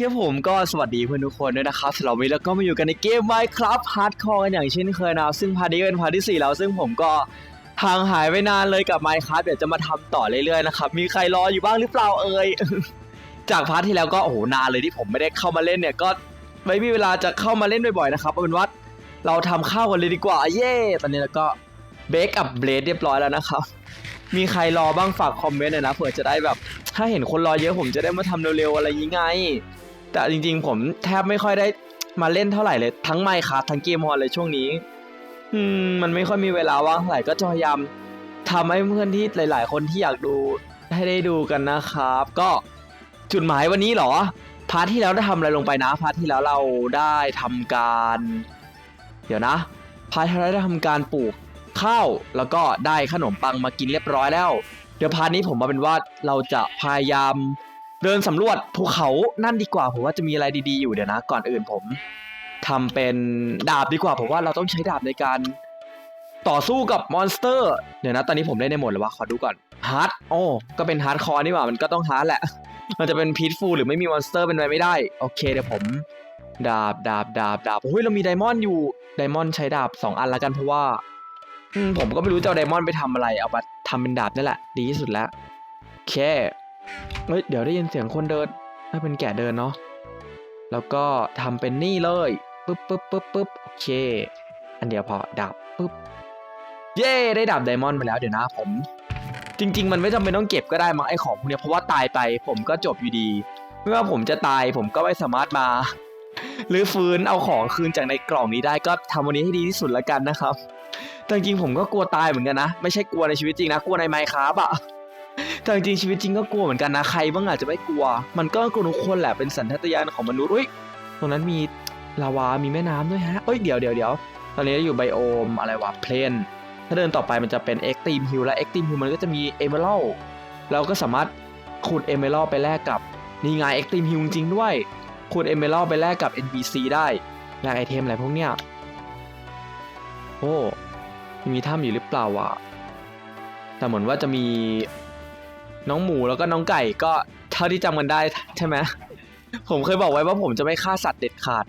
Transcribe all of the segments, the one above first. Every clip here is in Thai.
ครับผมก็สวัสดีเพื่อนทุกคนด้วยนะครับสำหรับวันนี้เราก็มาอยู่กันในเกม Minecraft Hardcore กันอย่างเช่นเคยนะครับซึ่งพาร์ทนี้เป็นพาร์ทที่ 4 แล้วซึ่งผมก็ทางหายไปนานเลยกับ Minecraft เดี๋ยวจะมาทำต่อเรื่อยๆนะครับมีใครรออยู่บ้างหรือเปล่าเอ่ยจากพาร์ทที่แล้วก็โอ้โหนานเลยที่ผมไม่ได้เข้ามาเล่นเนี่ยก็ไม่มีเวลาจะเข้ามาเล่นบ่อยๆนะครับเอาเป็นว่าเราทำข้าวกันเลยดีกว่าเย้ตอนนี้เราก็เบคกับเบลดเรียบร้อยแล้วนะครับมีใครรอบ้างฝากคอมเมนต์หน่อยนะเผื่อจะได้แบบ ถ้าเห็นคนรอเยอะผมจะได้มาทำเร็วๆอะไรยังไง แต่จริงๆ ผมแทบไม่ค่อยได้มาเล่นเท่าไหร่เลย ทั้งไมค์ครับทั้งเกมฮอนเลยช่วงนี้ อืมมันไม่ค่อยมีเวลาว่างเท่าไหร่ก็จะพยายามทำให้เพื่อนที่หลาย ๆ คนที่อยากดูให้ได้ดูกันนะครับ ก็จุดหมายวันนี้เหรอพาร์ทที่แล้วได้ทำอะไรลงไปนะพาร์ทที่แล้วเราได้ทำการ เดี๋ยวนะพาร์ทที่แล้วได้ทำการปลูกข้าวแล้วก็ได้ขนมปังมากินเรียบร้อยแล้ว เดี๋ยวพาร์ทนี้ผมมาเป็นว่าเราจะพยายาม เดินสำรวจภูเขานั่นดีกว่าผมว่าจะมีอะไรดีๆอยู่เดี๋ยวนะ ก่อนอื่นผมทำเป็นดาบดีกว่าผมว่าเราต้องใช้ดาบในการต่อสู้กับมอนสเตอร์เดี๋ยวนะ ตอนนี้ผมเล่นได้หมดเลยวะขอดูก่อนฮาร์ดโอ้ก็เป็นฮาร์ดคอร์นี่หว่ามันก็ต้องฮาร์ดแหละ มันจะเป็นพีทฟูลหรือไม่มีมอนสเตอร์เป็นไปไม่ได้ โอเคเดี๋ยวผม ดาบดาบดาบดาบโอ้ยเรามีไดมอนด์อยู่ไดมอนด์ใช้ดาบสองอันละกันเพราะว่าผมก็ไม่รู้จะเอาไดมอนด์ไปทำอะไรเอามาทำเป็นดาบนี่แหละ ดีที่สุดแล้วโอเค เฮ้ยเดี๋ยวได้ยินเสียงคนเดินน่าเป็นแก่เดินเนาะแล้วก็ทำเป็นนี่เลยปึ๊บปึ๊บปึ๊บปึ๊บโอเค อันเดียวพอดาบปึ๊บเย้ได้ดาบไดมอนด์มาแล้วเดี๋ยวนะผม จริง ๆ มันไม่จำเป็นต้องเก็บก็ได้มั้งไอ้ของพวกเนี้ยเพราะว่าตายไปผมก็จบอยู่ดีเมื่อผมจะตายผมก็ไม่สามารถมา หรือฟื้นเอาของคืนจากในกล่องนี้ได้ก็ทำวันนี้ให้ดีที่สุดแล้วกันนะครับแต่จริงผมก็กลัวตายเหมือนกันนะ ไม่ใช่กลัวในชีวิตจริงนะ กลัวในไมค์ครับอะ แต่จริงชีวิตจริงก็กลัวเหมือนกันนะใครบ้างอาจจะไม่กลัว มันก็กลัวทุกคนแหละเป็นสัญชาตญาณของมนุษย์อุ้ยตรงนั้นมีลาวา มีแม่น้ำด้วยฮะเอ้ยเดี๋ยวเดี๋ยวเดี๋ยวตอนนี้เราอยู่ไบโอมอะไรวะเพลนถ้าเดินต่อไปมันจะเป็น Extreme Hill และ Extreme Hill มันก็จะมี Emerald เราก็สามารถขุด Emerald ไปแลกกับนี่ไง Extreme Hill จริงด้วยขุด Emerald ไปแลกกับ NPC ได้แลกไอเทมอะไรพวกเนี้ยโอ้มีถ้ำอยู่หรือเปล่าวะแต่เหมือนว่าจะมี น้องหมูแล้วก็น้องไก่ก็เท่าที่จำกันได้ใช่ไหมผมเคยบอกไว้ว่าผมจะไม่ฆ่าสัตว์เด็ดขาด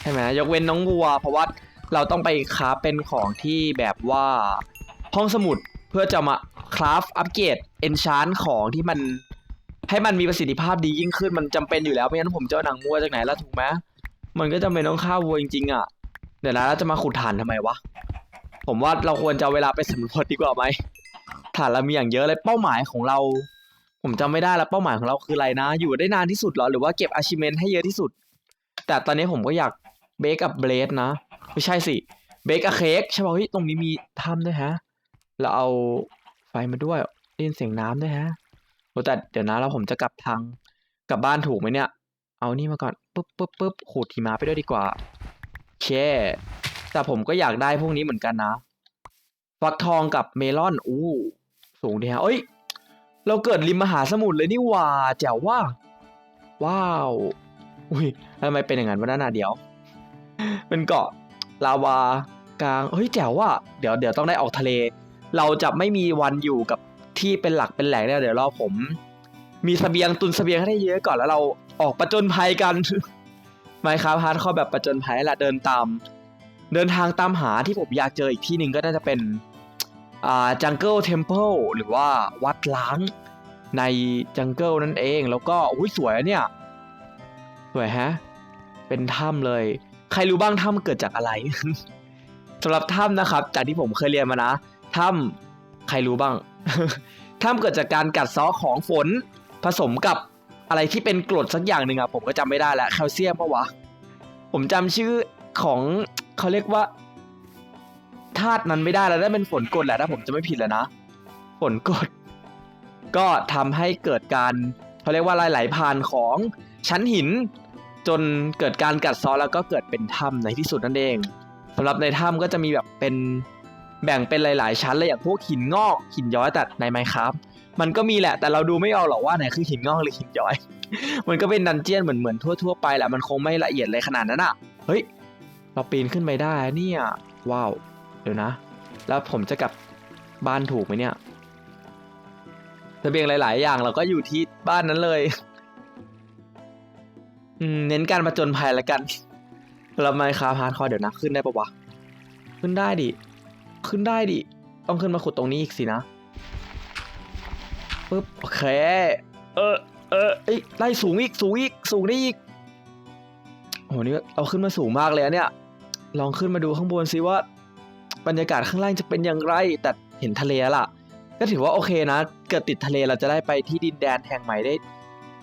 ใช่ไหมยกเว้นน้องวัว เพราะว่าเราต้องไปคราฟเป็นของที่แบบว่าห้องสมุดเพื่อจะมาคราฟอัปเกรดเอนชานของที่มันให้มันมีประสิทธิภาพดียิ่งขึ้นมันจำเป็นอยู่แล้วไม่งั้นผมจะหนังวัวจากไหนล่ะถูกไหมมันก็จำเป็นต้องฆ่าวัวจริงๆอะเดี๋ยวนะเราจะมาขุดฐานทำไมวะผมว่าเราควรจะเอาเวลาไปสำรวจดีกว่าไหม ฐานเรามีอย่างเยอะเลยเป้าหมายของเรา ผมจำไม่ได้แล้วเป้าหมายของเราคืออะไรนะ อยู่ได้นานที่สุดเหรอหรือว่าเก็บ achievement ให้เยอะที่สุด แต่ตอนนี้ผมก็อยากเบคกับเบลดนะ ไม่ใช่สิเบคกับเค้กใช่ป่ะเฮ้ยตรงนี้มีถ้ำด้วยฮะเราเอาไฟมาด้วยได้ยินเสียงน้ำด้วยฮะโอ้แต่เดี๋ยวนะแล้วผมจะกลับทางกลับบ้านถูกไหมเนี่ย เอานี่มาก่อนปุ๊บปุ๊บปุ๊บขูดหิมะไปด้วยดีกว่าเคแต่ผมก็อยากได้พวกนี้เหมือนกันนะฟักทองกับเมลอน อู้ สูงดีฮะเอ้ย เราเกิดริมมหาสมุทรเลยนี่หว่าแจ๋วว่า ว้าว อุ้ยทำไมเป็นอย่างนั้นวะนั่นน่ะเดี๋ยว เป็นเกาะลาวากลางเฮ้ยแจ๋วว่า เดี๋ยวเดี๋ยวต้องได้ออกทะเล เราจะไม่มีวันอยู่กับที่เป็นหลักเป็นแหล่งเนี่ยเดี๋ยวรอผม มีเสบียงตุนเสบียงให้ได้เยอะก่อนแล้วเราออกประจนภัยกันไมครับฮาร์ดคอแบบประจนภัยแหละเดินตาม เดินทางตามหาที่ผมอยากเจออีกที่หนึ่งก็น่าจะเป็น จังเกิลเทมเพิลหรือว่าวัดล้างในจังเกิลนั่นเองแล้วก็อุ้ยสวยเนี่ย สวยฮะ เป็นถ้ำเลย ใครรู้บ้างถ้ำเกิดจากอะไรสำหรับถ้ำนะครับ จากที่ผมเคยเรียนมานะถ้ำใครรู้บ้างถ้ำเกิดจากการกัดเซาะของฝนผสมกับอะไรที่เป็นกรดสักอย่างหนึ่งอะผมก็จำไม่ได้แล้วแคลเซียมปะวะผมจำชื่อของเขาเรียกว่า ธาตุนั้นไม่ได้แล้วนั่นเป็นฝนกรดแหละถ้าผมจะไม่ผิดแล้วนะ ฝนกรดก็ทำให้เกิดการเขาเรียกว่าไหลผ่านของชั้นหิน จนเกิดการกัดเซาะแล้วก็เกิดเป็นถ้ำในที่สุดนั่นเองสำหรับในถ้ำก็จะมีแบบเป็นแบ่งเป็นหลาย ๆ ชั้นเลยอย่างพวกหินงอกหินย้อยแต่ในไมครับมันก็มีแหละแต่เราดูไม่เอาหรอกว่าไหนคือหินงอกหรือหินย้อย มันก็เป็นดันเจียนเหมือนเหมือนทั่ว ๆ ไปแหละมันคงไม่ละเอียดเลยขนาดนั้นอะเฮ้ยเราปีนขึ้นไปได้เนี่ย ว้าว เดี๋ยวนะ แล้วผมจะกลับบ้านถูกไหมเนี่ยเบียงหลาย ๆ อย่างเราก็อยู่ที่บ้านนั้นเลยเน้นการประจนภัยละกันแล้วไมค์คาพาร์ทคอเดี๋ยวนะ ขึ้นได้ปะวะ ขึ้นได้ดิ ขึ้นได้ดิ ต้องขึ้นมาขุดตรงนี้อีกสินะปึ๊บโอเค เออเออเอ้ไล่สูงอีกสูงอีกสูงได้อีกโหนี่เราขึ้นมาสูงมากเลยเนี่ย ลองขึ้นมาดูข้างบนซิว่า บรรยากาศข้างล่างจะเป็นอย่างไร แต่เห็นทะเลล่ะ ก็ถือว่าโอเคนะ เกิดติดทะเลเราจะได้ไปที่ดินแดนแห่งใหม่ได้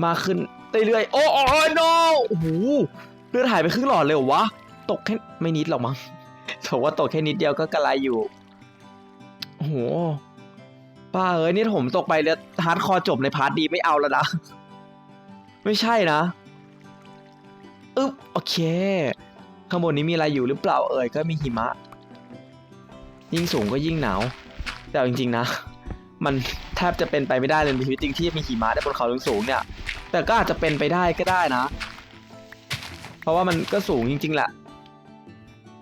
มากขึ้นเรื่อยๆ โอ้โอ้โนโอ้โหเลือดหายไปครึ่งหลอดเลยวะ ตกแค่ไม่นิดหรอกมั้งถือว่าตกแค่นิดเดียวก็กระไรอยู่ โอ้โห ป้าเอ้ยนี่ผมตกไปแล้วฮาร์ดคอร์จบในพาร์ทดีไม่เอาแล้วนะ ไม่ใช่นะอึ๊บโอเค ข้างบนนี้มีอะไรอยู่หรือเปล่าเอ่ยก็มีหิมะ ยิ่งสูงก็ยิ่งหนาว แต่จริงๆนะ มันแทบจะเป็นไปไม่ได้เลยในชีวิตจริงที่จะมีหิมะได้บนเขาสูงๆเนี่ย แต่ก็อาจจะเป็นไปได้ก็ได้นะ เพราะว่ามันก็สูงจริง ๆแหละ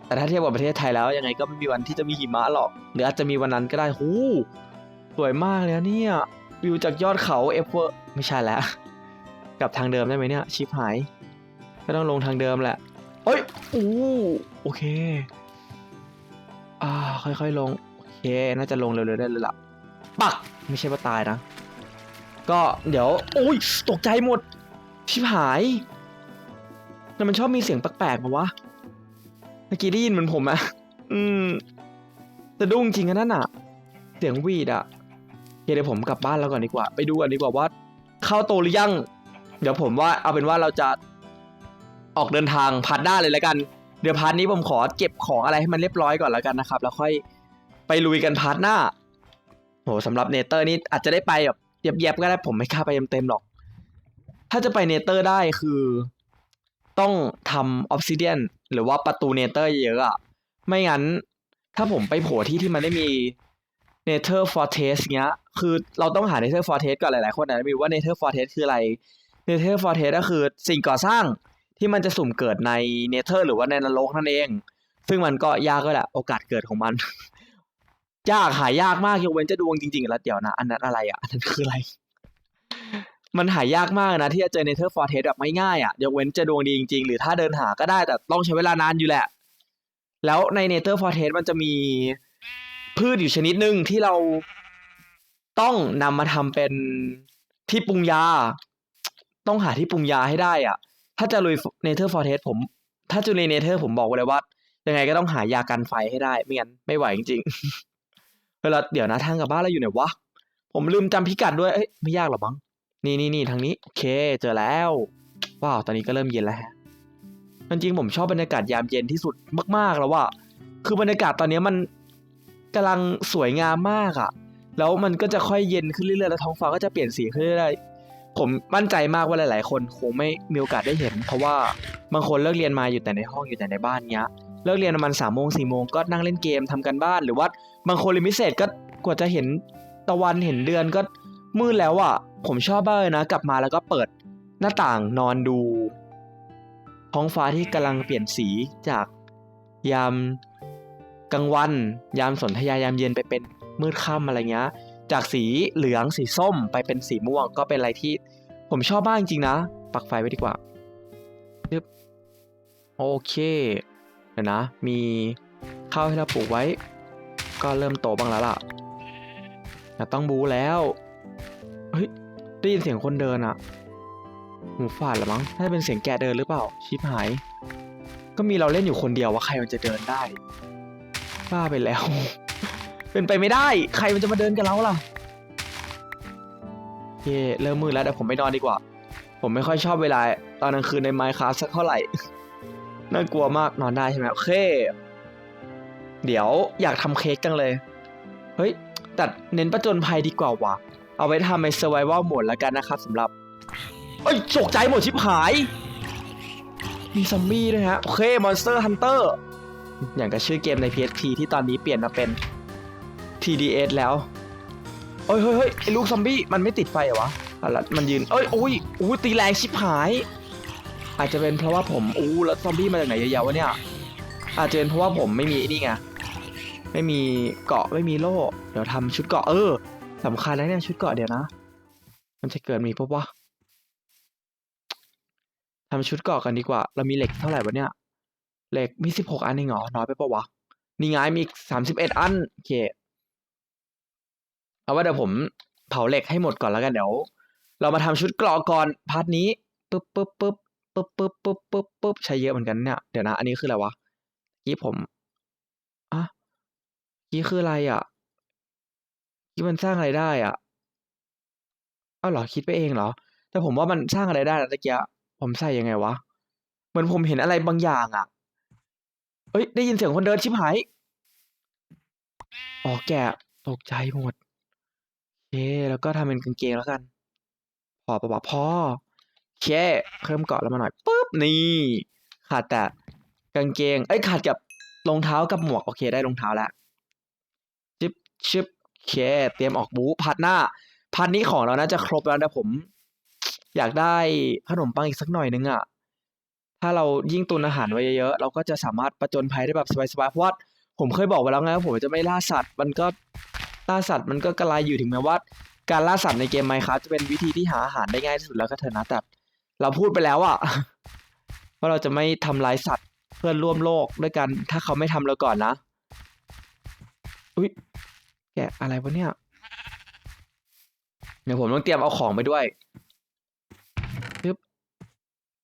แต่ถ้าเทียบกับประเทศไทยแล้วยังไงก็ไม่มีวันที่จะมีหิมะหรอก หรืออาจจะมีวันนั้นก็ได้หูสวยมากเลยเนี่ยวิวจากยอดเขาเอฟเวอร์ไม่ใช่แล้วกลับทางเดิมได้ไหมเนี่ยชิปหายก็ต้องลงทางเดิมแหละเอ้ยอู้โอเค อ่าค่อยๆลง โอเค น่าจะลงเร็วๆได้เลยล่ะ ปัก ไม่ใช่ว่าตายนะ ก็เดี๋ยว โอ้ย ตกใจหมด ชิบหายแต่มันชอบมีเสียงแปลกๆมาวะ เมื่อกี้ได้ยินเหมือนผมอะอืมแต่ดุ้งจริงอะนั่นอะเสียงวีดอะเคเดี๋ยวผมกลับบ้านแล้วก่อนดีกว่า ไปดูกันดีกว่าว่าเข้าโตหรือยัง เดี๋ยวผมว่าเอาเป็นว่าเราจะออกเดินทางพาร์ทหน้าเลยแล้วกัน เดี๋ยวพาร์ทนี้ผมขอเก็บของอะไรให้มันเรียบร้อยก่อนแล้วกันนะครับ แล้วค่อยไปลุยกันพาร์ทหน้าโหสำหรับเนเตอร์นี่อาจจะได้ไปแบบเย็บๆก็ได้ผมไม่กล้าไปเต็มๆหรอก ถ้าจะไปเนเตอร์ได้คือ ต้องทำออฟซิเดียนหรือว่าประตูเนเตอร์เยอะอะไม่งั้น ถ้าผมไปโผล่ที่ที่มันไม่มีเนเธอร์ฟอร์เทสเงี้ย คือเราต้องหาเนเธอร์ฟอร์เทสก่อนหลายๆคนอาจจะไม่รู้ว่าเนเธอร์ฟอร์เทสคืออะไรเนเธอร์ฟอร์เทสก็คือสิ่งก่อสร้าง ที่มันจะสุ่มเกิดในเนเธอร์ หรือว่าในนรกนั่นเอง ซึ่งมันก็ยากก็แหละโอกาสเกิดของมัน ยากหายากมากยกเว้นจะดวงจริงๆแล้วเดี๋ยวนะ อันนั้นอะไรอะอันนั้นคืออะไร มันหายากมากนะที่จะเจอเนเธอร์ฟอร์เทสแบบไม่ง่ายอะยกเว้นจะดวงดีจริง ๆ หรือถ้าเดินหาก็ได้แต่ต้องใช้เวลานานอยู่แหละ แล้วในเนเธอร์ฟอร์เทสมันจะมีพืชอยู่ชนิดหนึ่งที่เราต้องนำมาทำเป็นที่ปรุงยา ต้องหาที่ปรุงยาให้ได้อะ ถ้าจะลุยเนเธอร์ฟอร์เทสผม ถ้าจะลุยเนเธอร์ผมบอกไว้เลยว่า ยังไงก็ต้องหายากันไฟให้ได้ ไม่งั้นไม่ไหวจริงๆเวลาเดี๋ยวนะทางกลับบ้านเราอยู่ไหนวะ ผมลืมจำพิกัดด้วยเอ้ยไม่ยากหรอกมั้งนี่นี่นี่ทางนี้โอเค เจอแล้วว้าวตอนนี้ก็เริ่มเย็นแล้วฮะจริงๆผมชอบบรรยากาศยามเย็นที่สุดมาก ๆ แล้วว่าคือบรรยากาศตอนนี้มันกำลังสวยงามมากอะแล้วมันก็จะค่อยเย็นขึ้นเรื่อยๆแล้วท้องฟ้าก็จะเปลี่ยนสีขึ้นเรื่อยๆ ผมมั่นใจมากว่าหลาย ๆ คนคงไม่มีโอกาสได้เห็น เพราะว่าบางคนเลิกเรียนมาอยู่แต่ในห้องอยู่แต่ในบ้านเนี้ยเลิกเรียนประมาณสามโมงสี่โมงก็นั่งเล่นเกมทำกันบ้านหรือว่าบางคนเรียนพิเศษก็กว่าจะเห็นตะวันเห็นเดือนก็มืดแล้วอะผมชอบมากเลยนะ กลับมาแล้วก็เปิดหน้าต่างนอนดู ท้องฟ้าที่กำลังเปลี่ยนสีจากยามกลางวัน ยามสนธยายามเย็นไปเป็นมืดค่ำอะไรเงี้ย จากสีเหลืองสีส้มไปเป็นสีม่วง ก็เป็นอะไรที่ผมชอบมากจริงๆนะ ปักไฟไว้ดีกว่าปึ๊บโอเคเดี๋ยวนะ มีข้าวให้เราปลูกไว้ ก็เริ่มโตบ้างแล้วล่ะแต่ต้องบูแล้วเฮ้ยได้ยินเสียงคนเดินอะหูฝาดหรือมั้งน่าจะเป็นเสียงแกเดินหรือเปล่า ชิบหาย ก็มีเราเล่นอยู่คนเดียวว่าใครมันจะเดินได้บ้าไปแล้ว เป็นไปไม่ได้ ใครมันจะมาเดินกับเราล่ะโอเคเริ่มมืดแล้วเดี๋ยวผมไปนอนดีกว่า ผมไม่ค่อยชอบเวลา ตอนกลางคืนในไมค์ค a f t สักเท่าไหร่ น่ากลัวมากนอนได้ใช่ไหมโอเค เดี๋ยวอยากทำเค้กจังเลย เฮ้ยแต่เน้นประจนภัยดีกว่าวะเอาไว้ทำใน survival mode แล้วกันนะครับสำหรับเอ้ยตกใจหมดชิบหาย มีซอมบี้ด้วยฮะ โอเค Monster Hunter อย่างกับชื่อเกมใน PSP ที่ตอนนี้เปลี่ยนมาเป็น TDS แล้วเฮ้ยเฮ้ยเฮ้ยไอ้ลูกซอมบี้มันไม่ติดไฟเหรอวะอะแล้วมันยืนเอ้ยโอ้ยอู้ตีแรงชิบหาย อาจจะเป็นเพราะว่าผมอู้แล้วซอมบี้มาจากไหนเยอะๆวะเนี่ย อาจจะเป็นเพราะว่าผมไม่มีนี่ไง ไม่มีเกาะไม่มีโล่ เดี๋ยวทำชุดเกาะเออสำคัญนะเนี่ยชุดเกาะเดี๋ยวนะ มันจะเกิดมีปะวะทำชุดเกาะกันดีกว่า เรามีเหล็กเท่าไหร่วะเนี่ย เหล็กมีสิบหกอันเองเหรอ น้อยไปปะวะ นี่ไงมีสามสิบเอ็ดอัน โอเค เอาว่าเดี๋ยวผมเผาเหล็กให้หมดก่อนแล้วกันเดี๋ยว เรามาทำชุดกราะก่อนพาร์ทนี้ปึ๊บปึ๊บปึ๊บปึ๊บปึ๊บปึ๊บปึ๊บปึ๊บใช้เยอะเหมือนกันเนี่ยเดี๋ยวนะ อันนี้คืออะไรวะกี้ผมอะกี้คืออะไรอะกี้มันสร้างอะไรได้อะเอ้าเหรอคิดไปเองเหรอ แต่ผมว่ามันสร้างอะไรได้นะตะเกียผมใส่ยังไงวะเหมือนผมเห็นอะไรบางอย่างอะเอ้ยได้ยินเสียงคนเดินชิบหายอ๋อแกะตกใจหมด แล้วก็ทำเป็นกางเกงแล้วกัน พอปะวะพอโอเคเพิ่มเกาะแล้วมาหน่อยปุ๊บนี่ ขาดแต่กางเกง เอ้ยขาดกับรองเท้ากับหมวกโอเคได้รองเท้าแล้วชิบชิบโอเคเตรียมออกบูพัดหน้า พันนี้ของเราน่าจะครบแล้วแต่ผม อยากได้ขนมปังอีกสักหน่อยนึงอะถ้าเรายิ่งตุนอาหารไว้เยอะๆเราก็จะสามารถประจนภัยได้แบบสบายๆเพราะว่าผมเคยบอกไว้แล้วไงว่าผมจะไม่ล่าสัตว์ มันก็ ล่าสัตว์มันก็กระไรอยู่ถึงแม้ว่า การล่าสัตว์ในเกมไมครับจะเป็นวิธีที่หาอาหารได้ง่ายที่สุดแล้วก็เถอะนะแต่เราพูดไปแล้วอะว่าเราจะไม่ทำร้ายสัตว์เพื่อนร่วมโลกด้วยกัน ถ้าเขาไม่ทำเราก่อนนะอุ้ยแกอะไรวะเนี่ยเดี๋ยวผมต้องเตรียมเอาของไปด้วยปึ๊บ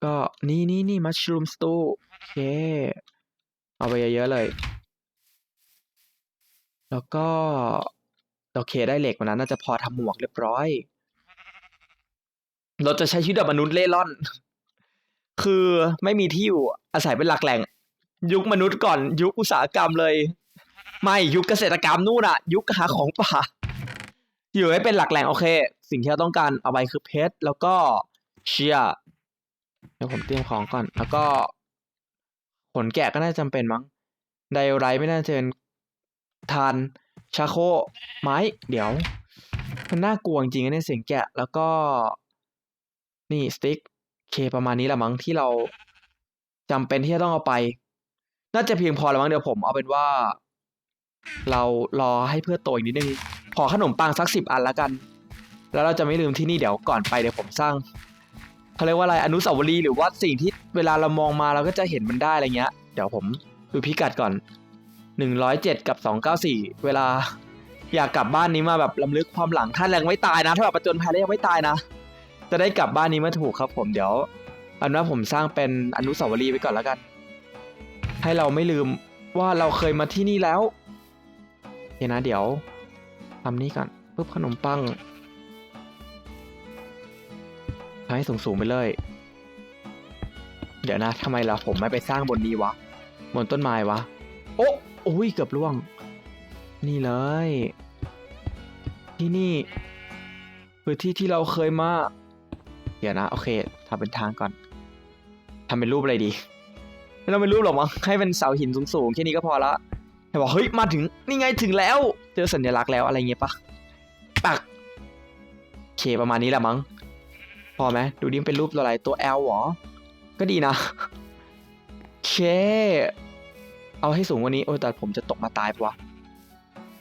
ก็นี่นี่นี่มัชรูมสตูโอเคเอาไปเยอะๆเลย แล้วก็ โอเคได้เหล็กวันนั้นน่าจะพอทำหมวกเรียบร้อย เราจะใช้ชีวิตแบบมนุษย์เล่ร่อน คือไม่มีที่อยู่อาศัยเป็นหลักแหล่ง ยุคมนุษย์ก่อน ยุคอุตสาหกรรมเลย ไม่ยุคเกษตรกรรมนู่นอะยุคหาของป่า อยู่ให้เป็นหลักแหล่งโอเค สิ่งที่เราต้องการเอาไปคือเพชรแล้วก็เชียร์เดี๋ยวผมเตรียมของก่อน แล้วก็ขนแกะก็น่าจะจำเป็นมั้งไดไรไม่น่าจะเป็นทาน ชาโคไม้เดี๋ยว มันน่ากลัวจริงๆนะเนี่ยเสียงแกะแล้วก็นี่สติ๊กเคประมาณนี้ละมั้งที่เราจำเป็นที่จะต้องเอาไป น่าจะเพียงพอแล้วมั้งเดี๋ยวผมเอาเป็นว่า เรารอให้เพื่อโตอีกนิดนึงขอขนมปังสักสิบอันละกัน แล้วเราจะไม่ลืมที่นี่เดี๋ยวก่อนไปเดี๋ยวผมสร้างเขาเรียกว่าอะไรอนุสาวรีย์หรือว่าสิ่งที่เวลาเรามองมาเราก็จะเห็นมันได้อะไรเงี้ย เดี๋ยวผมดูพิกัดก่อน หนึ่งร้อยเจ็ดกับสองเก้าสี่เวลา อยากกลับบ้านนี้มาแบบลำลึกความหลังถ้าแรงไม่ตายนะ ถ้าแบบประจนภัยแล้วยังไม่ตายนะ จะได้กลับบ้านนี้มาถูกครับผมเดี๋ยวอันว่าผมสร้างเป็นอนุสาวรีย์ไว้ก่อนแล้วกัน ให้เราไม่ลืมว่าเราเคยมาที่นี่แล้วโอเคนะเดี๋ยวทำนี้ก่อนปุ๊บขนมปังทำให้สูงๆไปเลย เดี๋ยวนะทำไมเราผมไม่ไปสร้างบนนี้วะ บนต้นไม้วะ โอ้ โอ้ยเกือบล่วง นี่เลย ที่นี่คือที่ที่เราเคยมา เดี๋ยวนะ โอเคทำเป็นทางก่อนทำเป็นรูปอะไรดี ไม่ต้องเป็นรูปหรอกมั้งให้เป็นเสาหินสูงๆแค่นี้ก็พอละแต่บอกเฮ้ยมาถึงนี่ไงถึงแล้ว เจอสัญลักษณ์แล้วอะไรเงี้ยปะปักโอเคประมาณนี้แหละมั้งพอไหมดูดิมเป็นรูปอะไรตัว L หรอ ก็ดีนะโอเค เอาให้สูงกว่านี้โอ้แต่ผมจะตกมาตายปะวะ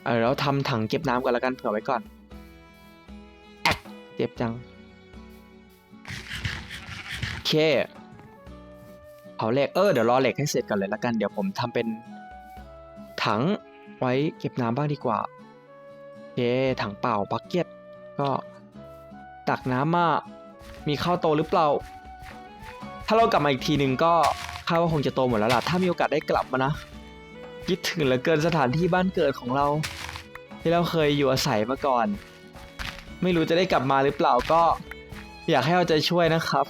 เออแล้วทำถังเก็บน้ำกันแล้วกันเผื่อไว้ก่อนแอกเจ็บจังโอเคเอาเหล็กเออเดี๋ยวรอเหล็กให้เสร็จกันเลยละกันเดี๋ยวผมทำเป็นถังไว้เก็บน้ำบ้างดีกว่าโอเคถังเปล่าบักเก็ตก็ตักน้ำมามีข้าวโตหรือเปล่า ถ้าเรากลับมาอีกทีหนึ่งก็ข้าวก็คงจะโตหมดแล้วล่ะ ถ้ามีโอกาสได้กลับมานะ คิดถึงเหลือเกินสถานที่บ้านเกิดของเรา ที่เราเคยอยู่อาศัยมาก่อน ไม่รู้จะได้กลับมาหรือเปล่าก็ อยากให้เอาใจช่วยนะครับ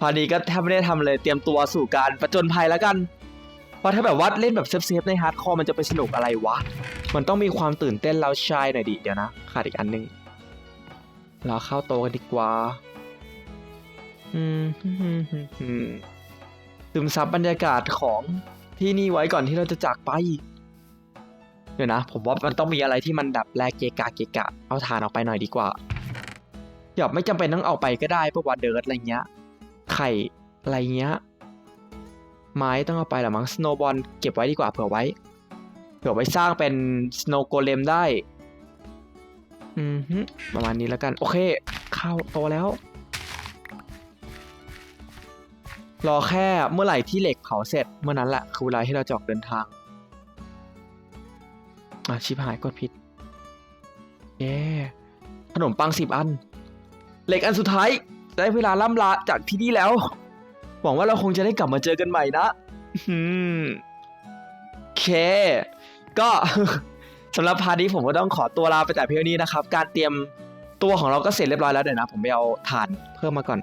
พอดีก็แทบไม่ได้ทำเลยเตรียมตัวสู่การประจนภัยแล้วกัน เพราะถ้าแบบว่าเล่นแบบเซฟๆในฮาร์ดคอร์มันจะไปสนุกอะไรวะ มันต้องมีความตื่นเต้นแล้วชายหน่อยดิเดี๋ยวนะขาดอีกอันหนึงเราเข้าโตกันดีกว่าอืมฮึ่มฮึ่มฮึ่มฮึ่มซึมซับบรรยากาศของ ที่นี่ไว้ก่อนที่เราจะจากไป เดี๋ยวนะ ผมว่ามันต้องมีอะไรที่มันดับแลกเกกะเกกะ เอาฐานออกไปหน่อยดีกว่าอย่าไม่จำเป็นต้องเอาไปก็ได้เพราะว่าเดิร์ดอะไรเงี้ย ไข่อะไรเงี้ย ไม้ต้องเอาไปหรอมั้งสโนบอลเก็บไว้ดีกว่าเผื่อไว้ เผื่อไว้สร้างเป็นสโนโกเลมได้ อืมประมาณนี้แล้วกัน โอเค เข้าโตแล้ว รอแค่เมื่อไหร่ที่เหล็กเผาเสร็จ เมื่อนั้นแหละคือเวลาที่เราจะออกเดินทาง อะชิบหายกดผิดเย้ขนมปังสิบอัน เหล็กอันสุดท้าย ได้เวลาล่ำลาจากที่นี่แล้ว หวังว่าเราคงจะได้กลับมาเจอกันใหม่นะอืมโอเค ก็สำหรับพาร์ทนี้ผมก็ต้องขอตัวลาไปแต่เพียงนี้นะครับ การเตรียมตัวของเราก็เสร็จเรียบร้อยแล้วเดี๋ยวนะ ผมไปเอาถ่านเพิ่มมาก่อน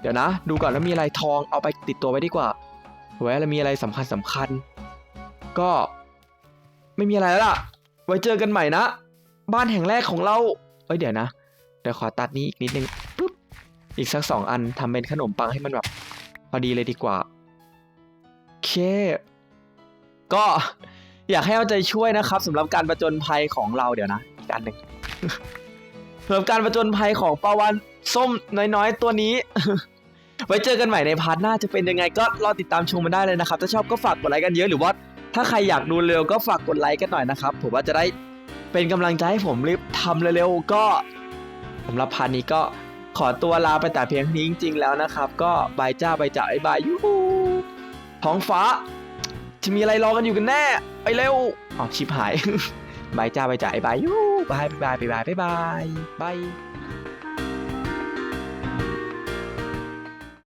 เดี๋ยวนะ ดูก่อนแล้วมีอะไรทองเอาไปติดตัวไว้ดีกว่าไว้แล้วมีอะไรสำคัญสำคัญ ก็ไม่มีอะไรแล้วล่ะ ไว้เจอกันใหม่นะ บ้านแห่งแรกของเราเอ้ยเดี๋ยวนะเดี๋ยวขอตัดนี้อีกนิดนึงปุ๊บอีกสักสองอันทำเป็นขนมปังให้มันแบบพอดีเลยดีกว่าโอเค ก็อยากให้เอาใจช่วยนะครับสำหรับการประจนภัยของเราเดี๋ยวนะ อีกอันหนึ่งสำหรับการประจนภัยของปาวาน ส้มน้อยๆ ตัวนี้ ไว้เจอกันใหม่ในพาร์ทหน้าจะเป็นยังไงก็รอติดตามชมมันได้เลยนะครับ ถ้าชอบก็ฝากกดไลค์กันเยอะหรือว่า ถ้าใครอยากดูเร็วก็ฝากกดไลค์กันหน่อยนะครับ ผมว่าจะได้เป็นกำลังใจให้ผมรีบทำเร็วๆก็สำหรับพาร์ทนี้ก็ขอตัวลาไปแต่เพียงเท่านี้จริง ๆ แล้วนะครับ ก็บายจ้าบายจ้าไอ้บายยูท้องฟ้า จะมีอะไรรอกันอยู่กันแน่ไปเร็วอ๋อชิบหายบายจ้าบายจ้าไอ้บายยูบายบายบายบายบายบายบาย